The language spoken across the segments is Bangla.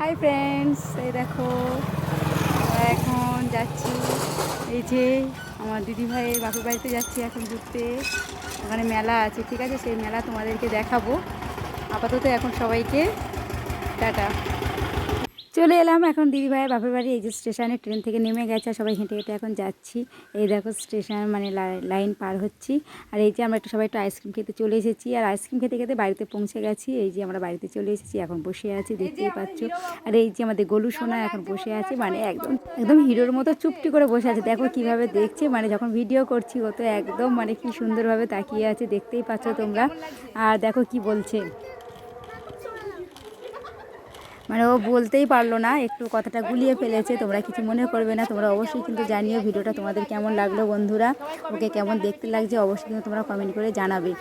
হাই ফ্রেন্ডস এই দেখো এখন যাচ্ছি এই যে আমার দিদিভাইয়ের বাপের বাড়িতে যাচ্ছি এখন ঘুরতে। ওখানে মেলা আছে, ঠিক আছে? সেই মেলা তোমাদেরকে দেখাবো। আপাতত এখন সবাইকে, টাটা। চলে এলাম এখন দিদি ভাইয়ের বাপের বাড়ি এই যে স্টেশনে ট্রেন থেকে নেমে গেছে আর সবাই হেঁটে হেঁটে এখন যাচ্ছি। এই দেখো স্টেশন মানে লাই- লাইন পার হচ্ছি। আর এই যে আমরা একটু সবাই একটু আইসক্রিম খেতে চলে এসেছি। আর আইসক্রিম খেতে খেতে বাড়িতে পৌঁছে গেছি। এই যে আমরা বাড়িতে চলে এসেছি এখন বসে আছি দেখতেই পাচ্ছ। আর এই যে আমাদের গলু সোনা এখন বসে আছে মানে একদম একদম হিরোর মতো চুপটি করে বসে আছে। দেখো কীভাবে দেখছে মানে যখন ভিডিও করছি ও তো একদম মানে কি সুন্দরভাবে তাকিয়ে আছে দেখতেই পাচ্ছ তোমরা। আর দেখো কি বলছে। মানে ও বলতেই পারল না, একটু কথাটা গুলিয়ে ফেলেছে, তোমরা কিছু মনে করবে না, তোমরা অবশ্যই কিন্তু জানিও ভিডিওটা তোমাদের কেমন লাগল বন্ধুরা, ওকে কেমন দেখতে লাগছে অবশ্যই কিন্তু তোমরা কমেন্ট করে জানাবে।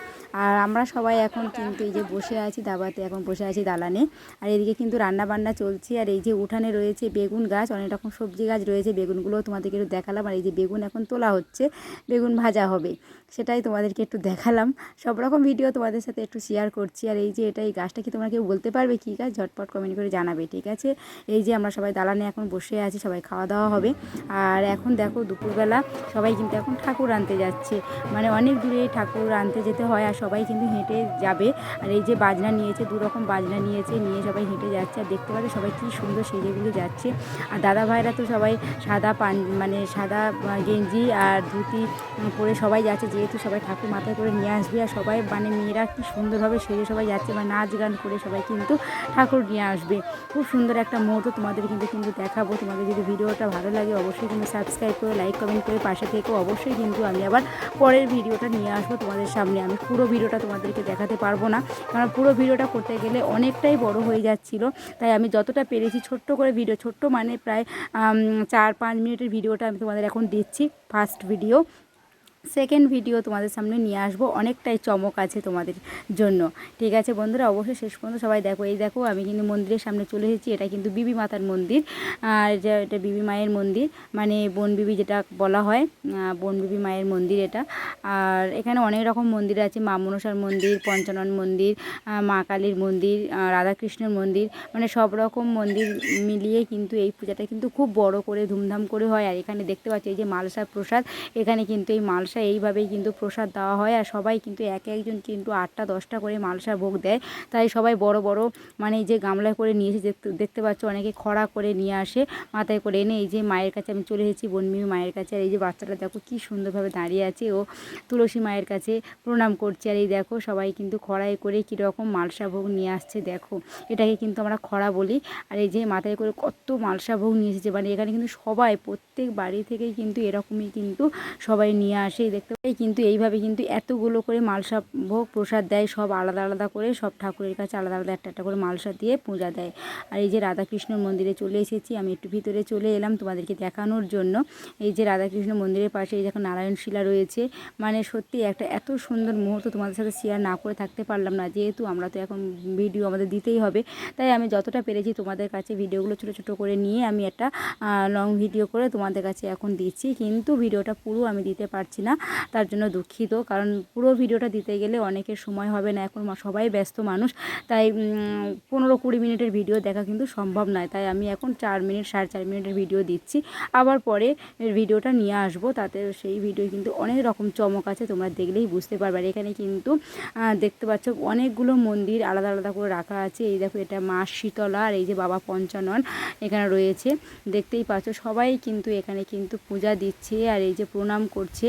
আর আমরা সবাই এখন কিন্তু এই যে বসে আছি দাবাতে, এখন বসে আছি দালানে। আর এদিকে কিন্তু রান্না বান্না চলছে। আর এই যে উঠানে রয়েছে বেগুন গাছ, অনেক রকম সবজি গাছ রয়েছে। বেগুনগুলো তোমাদেরকে একটু দেখালাম। আর এই যে বেগুন এখন তোলা হচ্ছে, বেগুন ভাজা হবে। সেটাই তোমাদেরকে একটু দেখালাম। সব রকম ভিডিও তোমাদের সাথে একটু শেয়ার করছি। আর এই যে এটা, এই গাছটা কি তোমরা কেউ বলতে পারবে কী গাছ? ঝটপট কমেন্ট করে জানাবে, ঠিক আছে? এই যে আমরা সবাই দালানে এখন বসে আছি, সবাই খাওয়া দাওয়া হবে। আর এখন দেখো দুপুরবেলা সবাই কিন্তু এখন ঠাকুর আনতে যাচ্ছে। মানে অনেক দূরে ঠাকুর আনতে যেতে হয়। আর সবাই কিন্তু হেঁটে যাবে। আর এই যে বাজনা নিয়েছে, দু রকম বাজনা নিয়েছে, নিয়ে সবাই হেঁটে যাচ্ছে। আর দেখতে পাচ্ছি সবাই কী সুন্দর সেজে গুলো যাচ্ছে। আর দাদা ভাইরা তো সবাই সাদা পান মানে সাদা গেঞ্জি আর ধুতি পরে সবাই যাচ্ছে। যেহেতু সবাই ঠাকুর মাথায় করে নিয়ে আসবে। আর সবাই মানে মেয়েরা কী সুন্দরভাবে সেজে সবাই যাচ্ছে বা নাচ গান করে সবাই কিন্তু ঠাকুর নিয়ে আসবে। খুব সুন্দর একটা মুহূর্ত তোমাদের কিন্তু কিন্তু দেখাবো। তোমাদের যদি ভিডিওটা ভালো লাগে অবশ্যই কিন্তু সাবস্ক্রাইব করে লাইক কমেন্ট করে পাশে থেকে। অবশ্যই কিন্তু আমি আবার পরের ভিডিওটা নিয়ে আসব তোমাদের সামনে। আমি পুরো ভিডিওটা তোমাদেরকে দেখাতে পারব না। কারণ পুরো ভিডিওটা করতে গেলে অনেকটাই বড় হয়ে যাচ্ছিল। তাই আমি যতটা পেরেছি ছোট্ট করে ভিডিও, ছোট্ট মানে প্রায় চার, পাঁচ মিনিটের ভিডিওটা আমি তোমাদের এখন দিচ্ছি ফার্স্ট ভিডিও সেকেন্ড ভিডিও তোমাদের সামনে নিয়ে আসব। অনেকটাই চমক আছে তোমাদের জন্য। ঠিক আছে বন্ধুরা, অবশ্যই শেষ পর্যন্ত সবাই দেখো। এই দেখো, আমি কিন্তু মন্দিরের সামনে চলে এসেছি। এটা কিন্তু বিবি মাতার মন্দির। আর এটা বিবি মায়ের মন্দির। মানে বন বিবি যেটা বলা হয় বন বিবি মায়ের মন্দির এটা। আর এখানে অনেক রকম মন্দির আছে। মা মনসার মন্দির, পঞ্চানন মন্দির মা কালীর মন্দির রাধাকৃষ্ণের মন্দির। মানে সব রকম মন্দির মিলিয়ে কিন্তু এই পূজাটা কিন্তু খুব বড় করে ধুমধাম করে হয়। আর এখানে দেখতে পাচ্ছি এই যে মালসা প্রসাদ। এখানে কিন্তু এই মালসা এইভাবেই কিন্তু প্রসাদ দেওয়া হয় আর সবাই কিন্তু এক একজন কিন্তু আটটা, দশটা করে মালসা ভোগ দেয়। তাই সবাই বড় বড় মানে যে গামলায় করে নিয়ে এসে দেখতে দেখতে পাচ্ছ অনেকে খড়া করে নিয়ে আসে, মাথায় করে এনে এই যে মায়ের কাছে আমি চলে এসেছি বনমিমি মায়ের কাছে আর এই যে বাচ্চাটা দেখো কি সুন্দরভাবে দাঁড়িয়ে আছে, ও তুলসী মায়ের কাছে প্রণাম করছে আর এই দেখো সবাই কিন্তু খড়াই করে কীরকম মালসা ভোগ নিয়ে আসছে দেখো। এটাকে কিন্তু আমরা খড়া বলি আর এই যে মাথায় করে কত মালসা ভোগ নিয়ে এসেছে মানে এখানে কিন্তু সবাই, প্রত্যেক বাড়ি থেকেই কিন্তু এরকমই কিন্তু সবাই নিয়ে আসে এই দেখতে পাই। কিন্তু এইভাবে কিন্তু এতগুলো করে মালসা ভোগ প্রসাদ দেয়, সব আলাদা আলাদা করে, সব ঠাকুরের কাছে আলাদা আলাদা একটা একটা করে মালসা দিয়ে পূজা দেয়। আর এই যে রাধাকৃষ্ণ মন্দিরে চলে এসেছি, আমি একটু ভিতরে চলে এলাম তোমাদেরকে দেখানোর জন্য। এই যে রাধাকৃষ্ণ মন্দিরের পাশে এই দেখো নারায়ণ শিলা রয়েছে মানে সত্যি একটা এত সুন্দর মুহূর্ত তোমাদের সাথে শেয়ার না করে থাকতে পারলাম না। যেহেতু আমরা তো এখন ভিডিও আমাদের দিতেই হবে, তাই আমি যতটা পেরেছি তোমাদের কাছে ভিডিওগুলো ছোটো ছোটো করে নিয়ে আমি একটা লং ভিডিও করে তোমাদের কাছে এখন দিচ্ছি। কিন্তু ভিডিওটা পুরো আমি দিতে পারছি না। তার জন্য দুঃখিত। কারণ পুরো ভিডিওটা দিতে গেলে অনেকের সময় হবে না। এখন সবাই ব্যস্ত মানুষ। তাই পনেরো কুড়ি মিনিটের ভিডিও দেখা কিন্তু সম্ভব নয়। তাই আমি এখন চার মিনিট, সাড়ে চার মিনিটের ভিডিও দিচ্ছি। আবার পরে ভিডিওটা নিয়ে আসব। তাতে সেই ভিডিও কিন্তু অনেক রকম চমক আছে। তোমরা দেখলেই বুঝতে পারবে। আর এখানে কিন্তু দেখতে পাচ্ছ অনেকগুলো মন্দির আলাদা আলাদা করে রাখা আছে। এই দেখো এটা মা শীতলা আর এই যে বাবা পঞ্চানন এখানে রয়েছে। দেখতেই পাচ্ছ সবাই কিন্তু এখানে কিন্তু পূজা দিচ্ছে আর এই যে প্রণাম করছে।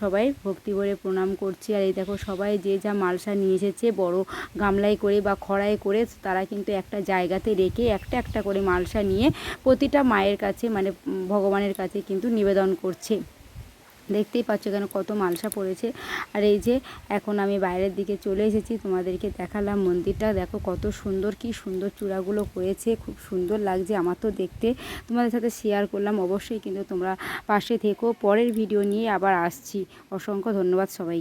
সবাই ভক্তি করে প্রণাম করছি। আর এই দেখো সবাই যে যা মালসা নিয়ে এসেছে, বড় গামলায় করে বা খড়ায় করে, তারা কিন্তু একটা জায়গাতে রেখে একটা একটা করে মালসা নিয়ে প্রতিটা মায়ের কাছে মানে ভগবানের কাছে কিন্তু নিবেদন করছে। দেখতেই পাচ্ছ কেন কত মালসা পড়েছে। আর এই যে এখন আমি বাইরের দিকে চলে এসেছি, তোমাদেরকে দেখালাম মন্দিরটা। দেখো কত সুন্দর, কি সুন্দর চূড়াগুলো করেছে খুব সুন্দর লাগছে আমার তো দেখতে। তোমাদের সাথে শেয়ার করলাম অবশ্যই, কিন্তু তোমরা পাশে থেকো। পরের ভিডিও নিয়ে আবার আসছি। অসংখ্য ধন্যবাদ সবাই